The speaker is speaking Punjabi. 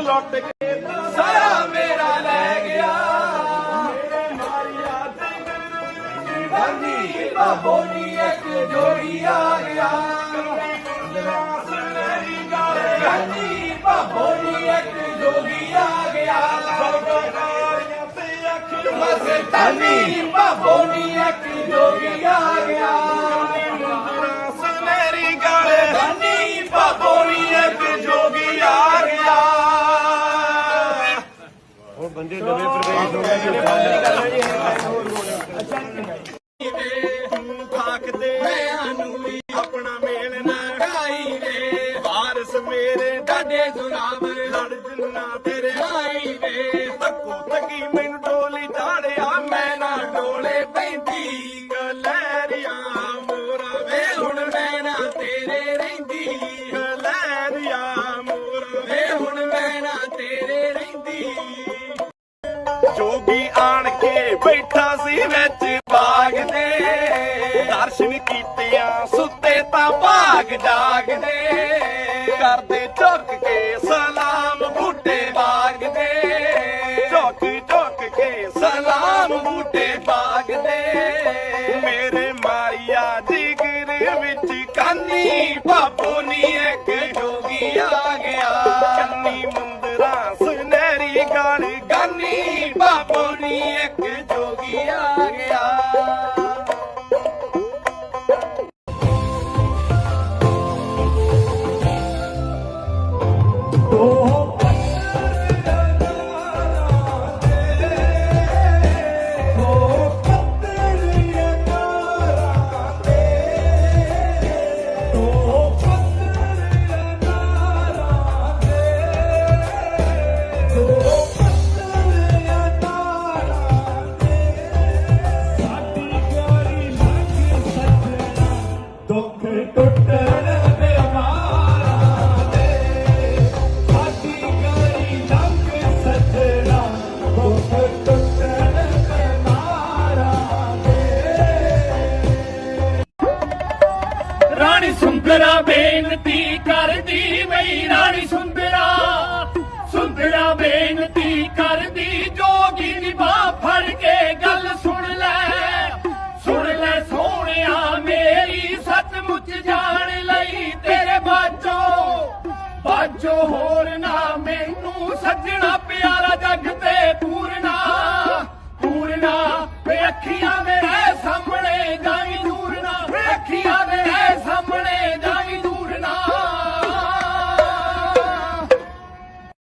ਲੁੱਟ ਕੇ ਸਾਰਾ ਮੇਰਾ ਲੈ ਗਿਆ। ਗਾਨੀ ਬਾਬੋਨੀ ਇੱਕ ਜੋੜੀ ਆ ਗਿਆ। ਗਾਨੀ ਬਾਬੋਨੀ ਇੱਕ ਜੋੜੀ ਆ ਗਿਆ। ਮਸੇ ਤਾਨੀ ਬਾਬੋਨੀ ਇੱਕ ਜੋੜੀ ਆ ਗਿਆ। ਬੰਦੇ ਨਵੇਂ ਪ੍ਰਵੇਸ਼ ਹੋ ਗਏ ਆਪਣਾ ਮੇਲ ਨਾ ਗਾਈ ਵੇ? ਵਾਰਸ ਮੇਰੇ ਡਾਡੇ ਸੁਨਾਮ ਲੜ ਜੰਨਾ ਤੇਰੇ ਆਈ ਵੇ। ਵਿੱਚ ਬਾਗ ਦੇ ਦਰਸ਼ਨ ਕੀਤਿਆਂ ਸੁੱਤੇ ਤਾਂ ਭਾਗ ਜਾਗਦੇ ਕਰਦੇ ਝੁੱਕ ਕੇ ਸਲਾਮ ਬੂਟੇ ਬਾਗਦੇ ਝੁੱਕ ਝੁੱਕ ਕੇ ਸਲਾਮ ਬੂਟੇ ਬਾਗਦੇ ਮੇਰੇ ਰਾਣੀ ਸੁੰਦਰਾ ਬੇਨਤੀ ਕਰਦੀ ਬਈ ਰਾਣੀ ਸੁੰਦਰਾ। ਸੁੰਦਰਾ ਬੇਨਤੀ ਕਰਦੀ, ਜੋਗੀ ਦੀ ਬਾਹ ਫੜ ਕੇ ਗੱਲ ਸੁਣ ਲੈ। ਸੁਣ ਲੈ ਸੋਹਣਿਆ ਮੇਰੀ, ਸੱਚਮੁੱਚ ਜਾਣ ਲਈ ਤੇਰੇ ਬਾਝੋ ਬਾਝੋ ਹੋਰ ਨਾ ਮੈਨੂੰ ਸੱਜਣਾ ਪਿਆਰਾ ਜੱਗ ਤੇ ਪੂਰਨ